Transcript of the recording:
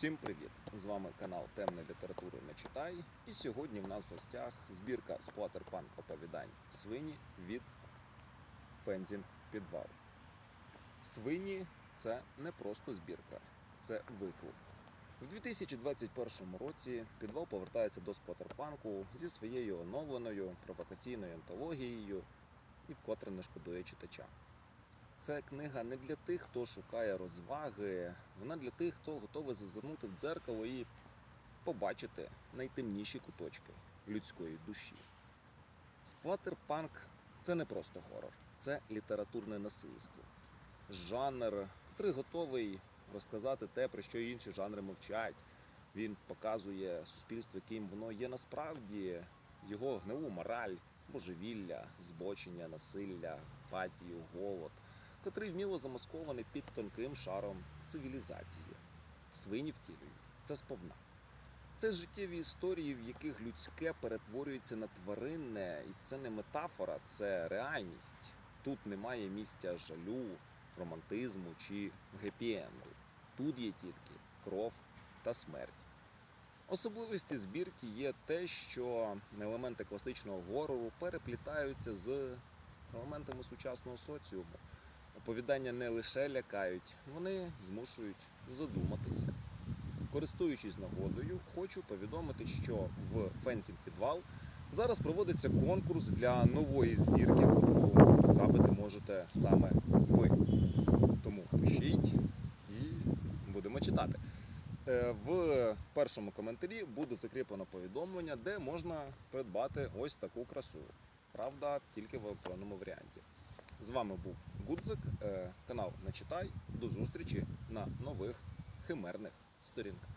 Всім привіт! З вами канал Темної літератури не читай. І сьогодні в нас в гостях збірка сплатерпанк оповідань Свині від Фензін Підвал. Свині це не просто збірка, це виклик. У 2021 році підвал повертається до сплатерпанку зі своєю оновленою провокаційною антологією і вкотре не шкодує читача. Це книга не для тих, хто шукає розваги, вона для тих, хто готовий зазирнути в дзеркало і побачити найтемніші куточки людської душі. Сплатерпанк це не просто горор, це літературне насильство. Жанр, який готовий розказати те, про що інші жанри мовчать. Він показує суспільство, яким воно є насправді, його гнилу мораль, божевілля, збочення, насилля, апатію, голод котрий вміло замаскований під тонким шаром цивілізації. Свині втілюють це сповна. Це життєві історії, в яких людське перетворюється на тваринне, і це не метафора, це реальність. Тут немає місця жалю, романтизму чи гепі-енду. Тут є тільки кров та смерть. Особливості збірки є те, що елементи класичного горору переплітаються з елементами сучасного соціуму. Оповідання не лише лякають, вони змушують задуматися. Користуючись нагодою, хочу повідомити, що в Фенсінг підвал зараз проводиться конкурс для нової збірки, в яку потрапити можете саме ви. Тому пишіть і будемо читати. Е, В першому коментарі буде закріплено повідомлення, де можна придбати ось таку красу. Правда, тільки в електронному варіанті. З вами був Гудзик, е, канал Не читай. До зустрічі на нових химерних сторінках.